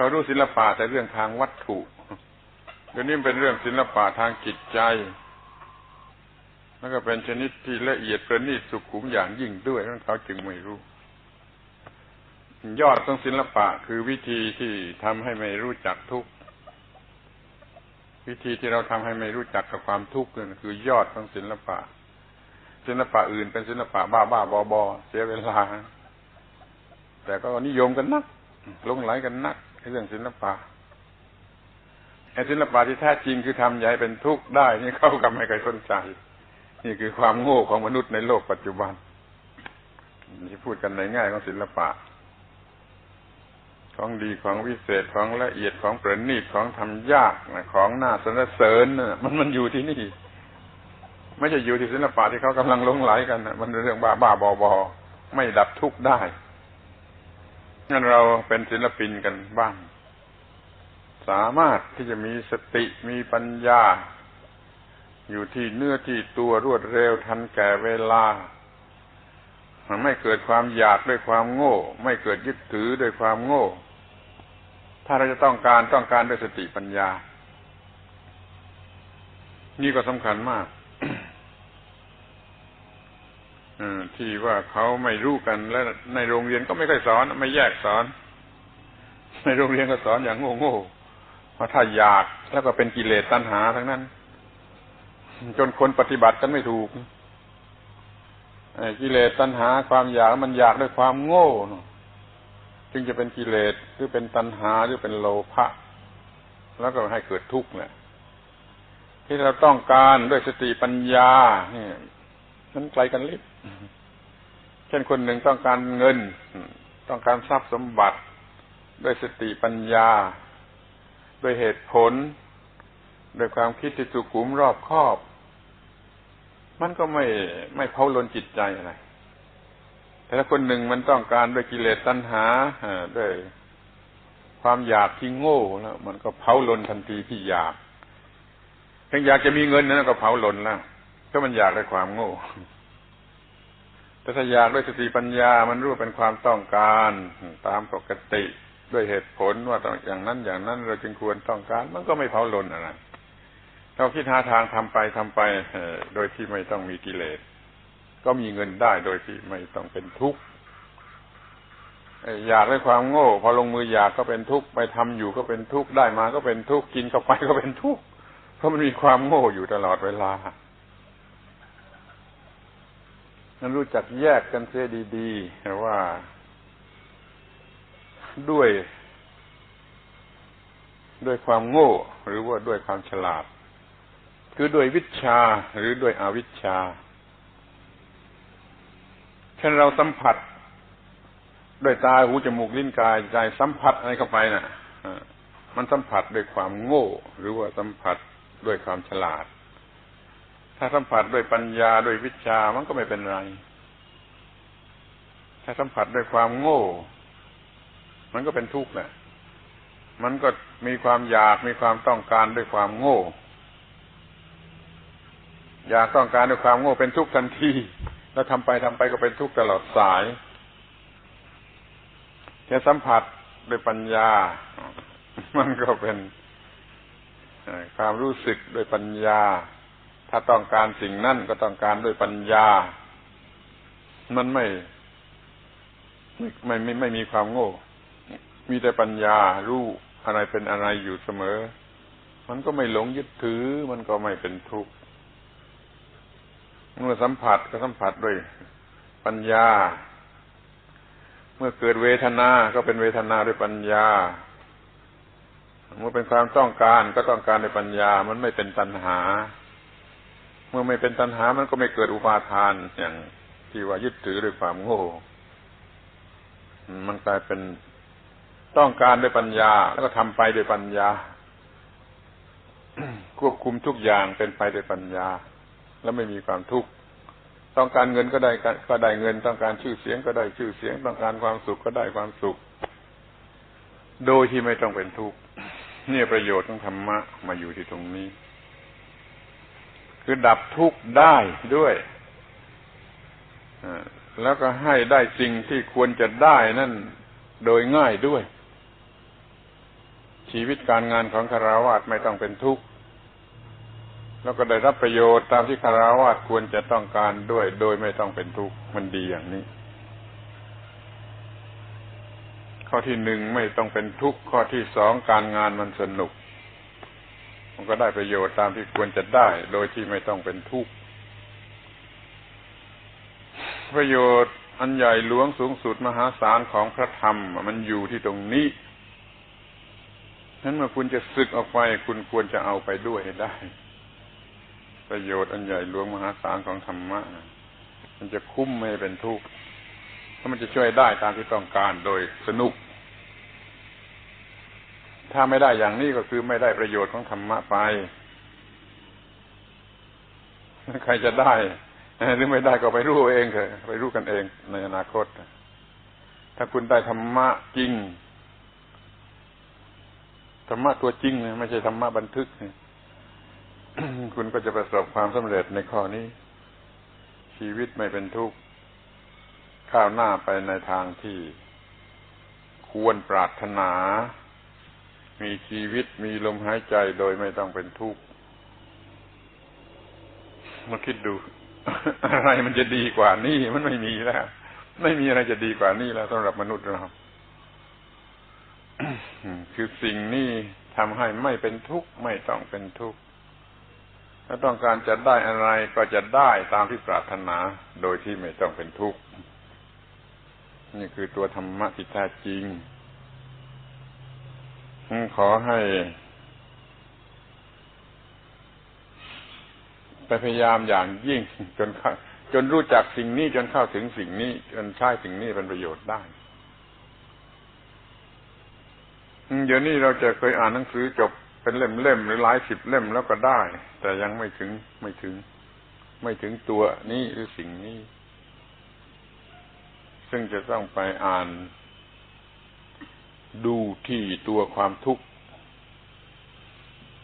เขารู้ศิลปะแต่เรื่องทางวัตถุเดี๋ยวนี้เป็นเรื่องศิลปะทางจิตใจ แล้วก็เป็นชนิดที่ละเอียดประณีตสุขุมอย่างยิ่งด้วยนั่นเขาจึงไม่รู้ ยอดของศิลปะคือวิธีที่ทำให้ไม่รู้จักทุกข์วิธีที่เราทำให้ไม่รู้จักกับความทุกข์นั่นคือยอดของศิลปะ ศิลปะอื่นเป็นศิลปะบ้าบ้าบอบอเสียเวลา แต่ก็นิยมกันนักลงไหลกันนัก เรื่องศิลปะไอ้ศิลปะที่แท้จริงคือทำใหญ่เป็นทุกข์ได้ นี่เขากับไม่เคยสนใจ นี่คือความโง่ของมนุษย์ในโลกปัจจุบันที่พูดกันในง่ายของศิลปะ ของดีของวิเศษของละเอียดของประณีตของทำยากนะของน่าสรรเสริญนะมันมันอยู่ที่นี่ไม่ใช่อยู่ที่ศิลปะที่เขากำลังลงไหลกันนะมันเรื่องบ้าบ้าบอบอไม่ดับทุกข์ได้ งั้นเราเป็นศิลปินกันบ้าง สามารถที่จะมีสติมีปัญญา อยู่ที่เนื้อที่ตัวรวดเร็วทันแก่เวลา มันไม่เกิดความอยากด้วยความโง่ ไม่เกิดยึดถือด้วยความโง่ ถ้าเราจะต้องการต้องการด้วยสติปัญญา นี่ก็สำคัญมาก ที่ว่าเขาไม่รู้กันและในโรงเรียนก็ไม่ค่อยสอน ไม่แยกสอน ในโรงเรียนก็สอนอย่างโง่ๆเพราะถ้าอยากแล้วก็เป็นกิเลสตัณหาทั้งนั้น จนคนปฏิบัติกันไม่ถูกกิเลสตัณหาความอยากมันอยากด้วยความโง่จึงจะเป็นกิเลสหรือเป็นตัณหาหรือเป็นโลภะแล้วก็ให้เกิดทุกข์เนี่ยที่เราต้องการด้วยสติปัญญาเนี่ยมันไกลกันลิบ เช่นคนหนึ่งต้องการเงิน ต้องการทรัพย์สมบัติ ด้วยสติปัญญา ด้วยเหตุผล ด้วยความคิดที่สุขุมรอบคอบ มันก็ไม่ไม่เผาลนจิตใจอะไรแต่ถ้าคนหนึ่งมันต้องการด้วยกิเลสตัณหาด้วยความอยากที่โง่แล้วมันก็เผาลนทันทีที่อยากถ้าอยากจะมีเงินนั้นก็เผาลนแล้วก็มันอยากด้วยความโง่ แต่ถ้าอยากด้วยสติปัญญามันรู้เป็นความต้องการตามปกติด้วยเหตุผลว่าอย่างนั้นอย่างนั้นเราจึงควรต้องการ มันก็ไม่เผาลนอะไรเราคิดหาทางทำไปทำไปโดยที่ไม่ต้องมีกิเลส ก็มีเงินได้โดยที่ไม่ต้องเป็นทุกข์อยากด้วยความโง่ พอลงมืออยากก็เป็นทุกข์ไปทำอยู่ก็เป็นทุกข์ได้มาก็เป็นทุกข์กินเข้าไปก็เป็นทุกข์เพราะมันมีความโง่อยู่ตลอดเวลา นั้นรู้จักแยกกันเสียดีๆว่าด้วย ด้วยความโง่ หรือว่าด้วยความฉลาด คือด้วยวิชาหรือด้วยอวิชชาเช่นเราสัมผัส ด้วยตาหูจมูกลิ้นกายใจสัมผัสอะไรเข้าไปนะ่ะมันสัมผัสด้วยความโง่ หรือว่าสัมผัสด้วยความฉลาด ถ้าสัมผัสด้วยปัญญาด้วยวิชามันก็ไม่เป็นไร ถ้าสัมผัสด้วยความโง่ มันก็เป็นทุกข์แหละ มันก็มีความอยากมีความต้องการด้วยความโง่ อยากต้องการด้วยความโง่เป็นทุกข์ทันที แล้วทำไปทำไปก็เป็นทุกข์ตลอดสายแค่สัมผัสด้วยปัญญา มันก็เป็นความรู้สึกด้วยปัญญา ถ้าต้องการสิ่งนั่นก็ต้องการด้วยปัญญา มันไม่ไม่ไม่ไม่มีความโง่ มีแต่ปัญญารู้อะไรเป็นอะไรอยู่เสมอ มันก็ไม่หลงยึดถือ มันก็ไม่เป็นทุกข์เมื่อสัมผัสก็สัมผัสด้วยปัญญา เมื่อเกิดเวทนา ก็เป็นเวทนาด้วยปัญญา เมื่อเป็นความต้องการก็ต้องการด้วยปัญญา มันไม่เป็นตัณหา เมื่อไม่เป็นตัณหามันก็ไม่เกิดอุปาทานอย่างที่ว่ายึดถือด้วยความโง่ มันกลายเป็นต้องการด้วยปัญญา แล้วก็ทำไปด้วยปัญญา ควบคุมทุกอย่างเป็นไปด้วยปัญญา แล้วไม่มีความทุกข์ต้องการเงินก็ได้ก็ได้เงิน ต้องการชื่อเสียงก็ได้ชื่อเสียง ต้องการความสุขก็ได้ความสุข โดยที่ไม่ต้องเป็นทุกข์นี่ประโยชน์ของธรรมะมาอยู่ที่ตรงนี้ คือดับทุกข์ได้ด้วยแล้วก็ให้ได้สิ่งที่ควรจะได้นั่นโดยง่ายด้วย ชีวิตการงานของคาราวาสไม่ต้องเป็นทุกข์แล้วก็ได้รับประโยชน์ตามที่คาราวาสควรจะต้องการด้วย โดยไม่ต้องเป็นทุกข์มันดีอย่างนี้ ข้อที่หนึ่งไม่ต้องเป็นทุกข์ข้อที่สองการงานมันสนุก มันก็ได้ประโยชน์ตามที่ควรจะได้ โดยที่ไม่ต้องเป็นทุกข์ประโยชน์อันใหญ่หลวงสูงสุดมหาศาลของพระธรรม มันอยู่ที่ตรงนี้นั้นเมื่อคุณจะศึกออกไป คุณควรจะเอาไปด้วยได้ ประโยชน์อันใหญ่หลวงมหาศาลของธรรมะมันจะคุ้มไม่เป็นทุกข์ถ้ามันจะช่วยได้ตามที่ต้องการโดยสนุก ถ้าไม่ได้อย่างนี้ก็คือไม่ได้ประโยชน์ของธรรมะไป ใครจะได้หรือไม่ได้ก็ไปรู้เองเถอะไปรู้กันเองในอนาคต ถ้าคุณได้ธรรมะจริงธรรมะตัวจริงไม่ใช่ธรรมะบันทึก คุณก็จะประสบความสำเร็จในข้อนี้ ชีวิตไม่เป็นทุกข์ข้าวหน้าไปในทางที่ควรปรารถนา มีชีวิตมีลมหายใจโดยไม่ต้องเป็นทุกข์มาคิดดู อะไรมันจะดีกว่านี่มันไม่มีแล้ว ไม่มีอะไรจะดีกว่านี่แล้วสำหรับมนุษย์เราคือสิ่งนี้ทำให้ไม่เป็นทุกข์ไม่ต้องเป็นทุกข์ถ้าต้องการจะได้อะไรก็จะได้ตามที่ปรารถนา โดยที่ไม่ต้องเป็นทุกข์นี่คือตัวธรรมะที่แท้จริง ขอให้ ไปพยายามอย่างยิ่ง จนจนรู้จักสิ่งนี้จนเข้าถึงสิ่งนี้ จนใช้สิ่งนี้เป็นประโยชน์ได้เดี๋ยวนี้เราจะเคยอ่านหนังสือจบเป็นเล่มๆหรือหลายสิบเล่มแล้วก็ได้ แต่ยังไม่ถึงไม่ถึง ไม่ถึงตัวนี้หรือสิ่งนี้ ซึ่งจะต้องไปอ่าน ดูที่ตัวความทุกข์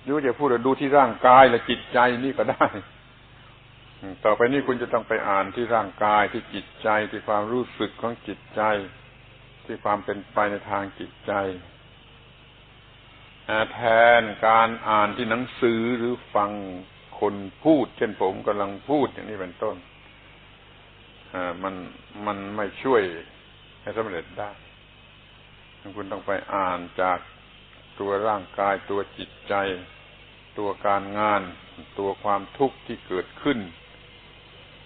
หรือจะพูดว่าดูที่ร่างกายและจิตใจนี่ก็ได้ ต่อไปนี้คุณจะต้องไปอ่านที่ร่างกายที่จิตใจที่ความรู้สึกของจิตใจ ที่ความเป็นไปในทางจิตใจแทนการอ่านที่หนังสือหรือฟังคนพูด เช่นผมกำลังพูดอย่างนี้เป็นต้นมันมันไม่ช่วยให้สำเร็จได้ คุณต้องไปอ่านจากตัวร่างกายตัวจิตใจ ตัวการงาน ตัวความทุกข์ที่เกิดขึ้น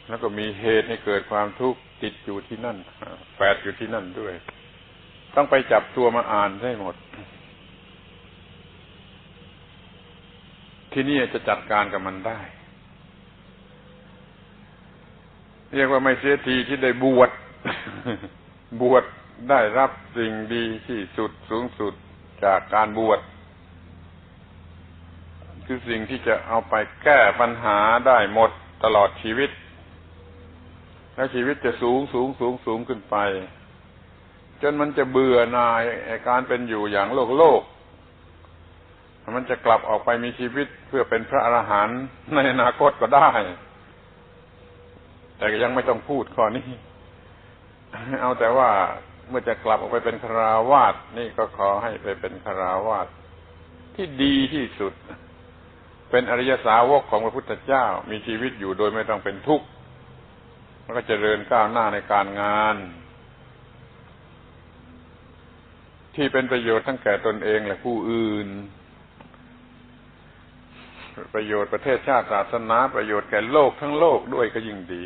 แล้วก็มีเหตุให้เกิดความทุกข์ติดอยู่ที่นั่นแฝดอยู่ที่นั่นด้วย ต้องไปจับตัวมาอ่านให้หมด ที่นี่จะจัดการกับมันได้ เรียกว่าไม่เสียทีที่ได้บวชบวช ได้รับสิ่งดีที่สุดสูงสุดจากการบวชคือสิ่งที่จะเอาไปแก้ปัญหาได้หมดตลอดชีวิต แล้วชีวิตจะสูงสูงสูงสูงขึ้นไป จนมันจะเบื่อนายการเป็นอยู่อย่างโลกโลก มันจะกลับออกไปมีชีวิตเพื่อเป็นพระอรหันต์ในอนาคตก็ได้ แต่ยังไม่ต้องพูดข้อนี้ เอาแต่ว่า เมื่อจะกลับออกไปเป็นคราวาสนี่ก็ขอให้ไปเป็นคราวาสที่ดีที่สุด เป็นอริยสาวกของพระพุทธเจ้า มีชีวิตอยู่โดยไม่ต้องเป็นทุกข์แล้วก็เจริญก้าวหน้าในการงาน ที่เป็นประโยชน์ทั้งแก่ตนเองและผู้อื่น ประโยชน์ประเทศชาติศาสนา ประโยชน์แก่โลกทั้งโลกด้วยก็ยิ่งดี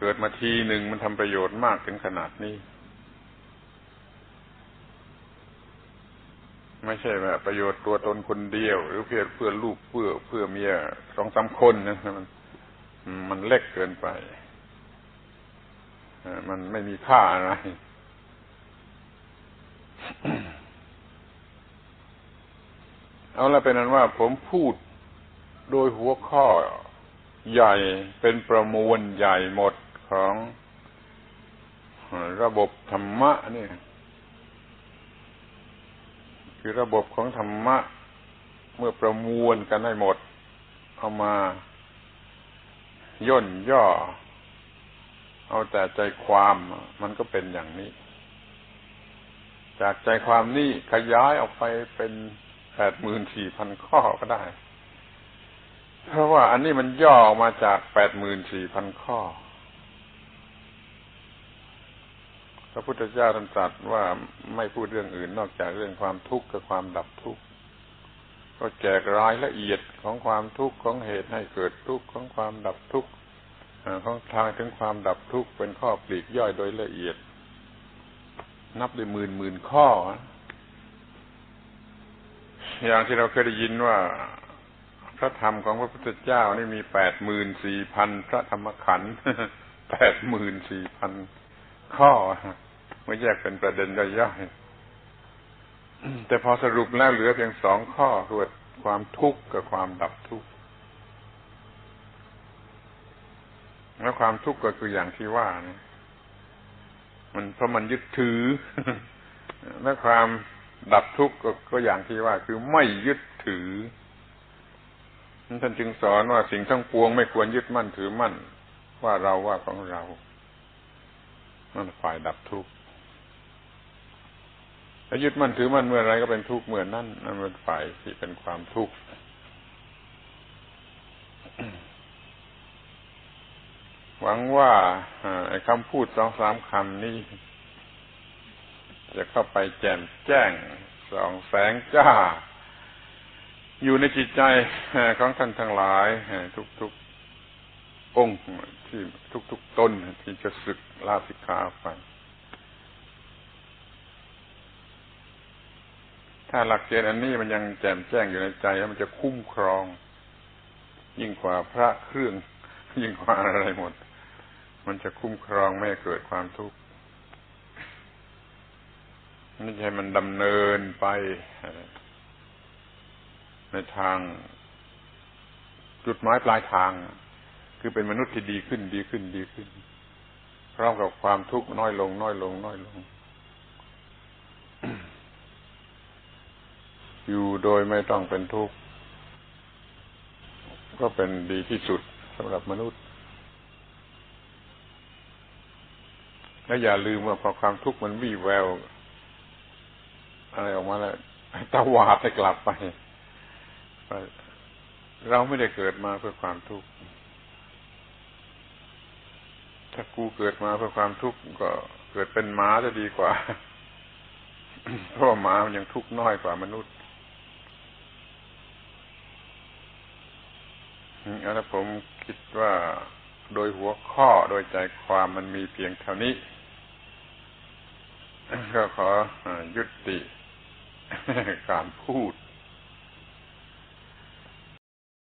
เกิดมาทีหนึ่งมันทำประโยชน์มากถึงขนาดนี้ ไม่ใช่แบบประโยชน์ตัวตนคนเดียว หรือเพื่อเพื่อลูกเพื่อเพื่อเมียสองสามคนนะมันมันเล็กเกินไปมันไม่มีค่าอะไรเอาละเป็นนั้นว่าผมพูดโดยหัวข้อใหญ่เป็นประมวลใหญ่หมด ของระบบธรรมะนี่คือระบบของธรรมะ เมื่อประมวลกันให้หมด เอามาย่นย่อ เอาแต่ใจความมันก็เป็นอย่างนี้ จากใจความนี้ขยายออกไปเป็นแปดหมื่นสี่พันข้อก็ได้ เพราะว่าอันนี้มันย่อมาจากแปดหมื่นสี่พันข้อ พระพุทธเจ้าท่านตรัสว่าไม่พูดเรื่องอื่นนอกจากเรื่องความทุกข์กับความดับทุกข์ก็แจกรายละเอียดของความทุกข์ของเหตุให้เกิดทุกข์ของความดับทุกข์ของทางถึงความดับทุกข์เป็นข้อปลีกย่อยโดยละเอียด นับด้วยหมื่นหมื่นข้อ อย่างที่เราเคยได้ยินว่าพระธรรมของพระพุทธเจ้านี่มีแปดหมื่นสี่พันพระธรรมขันธ์แปดหมื่นสี่พัน ข้อไม่แยกเป็นประเด็นย่อยๆแต่พอสรุปแล้วเหลือเพียงสองข้อคือความทุกข์กับความดับทุกข์แล้วความทุกข์ก็คืออย่างที่ว่านะมันเพราะมันยึดถือ และความดับทุกข์ก็อย่างที่ว่า คือไม่ยึดถือท่านจึงสอนว่าสิ่งทั้งปวงไม่ควรยึดมั่นถือมั่น ว่าเราว่าของเรา นั่นฝ่ายดับทุกข์ถ้ายึดมั่นถือมั่นเมื่อไรก็เป็นทุกข์เมื่อนั้นนั่นเป็นฝ่ายที่เป็นความทุกข์หวังว่าไอ้คำพูดสองสามคำนี้ จะเข้าไปแจ่มแจ้งสองแสงจ้า อยู่ในจิตใจของท่านทั้งหลายทุกๆ องค์ที่ทุกๆต้นที่จะศึกลาสิกขาไป ถ้าหลักเกณฑ์อันนี้มันยังแจ่มแจ้งอยู่ในใจแล้วมันจะคุ้มครอง ยิ่งกว่าพระเครื่อง ยิ่งกว่าอะไรหมด มันจะคุ้มครองไม่เกิดความทุกข์นี่ใช่มันดำเนินไป ในทาง จุดหมายปลายทาง คือเป็นมนุษย์ที่ดีขึ้นดีขึ้นดีขึ้น พร้อมกับความทุกข์น้อยลง น้อยลง น้อยลง อยู่โดยไม่ต้องเป็นทุกข์ก็เป็นดีที่สุดสำหรับมนุษย์ และอย่าลืมว่าพอความทุกข์มันวี่แวว อะไรออกมาแล้วตาวาดให้กลับไป เราไม่ได้เกิดมาเพื่อความทุกข์ ถ้ากูเกิดมาเพื่อความทุกข์ก็เกิดเป็นหมาจะดีกว่า เพราะหมามันยังทุกข์น้อยกว่ามนุษย์แล้วผมคิดว่าโดยหัวข้อโดยใจความมันมีเพียงเท่านี้ ก็ขอยุติการพูด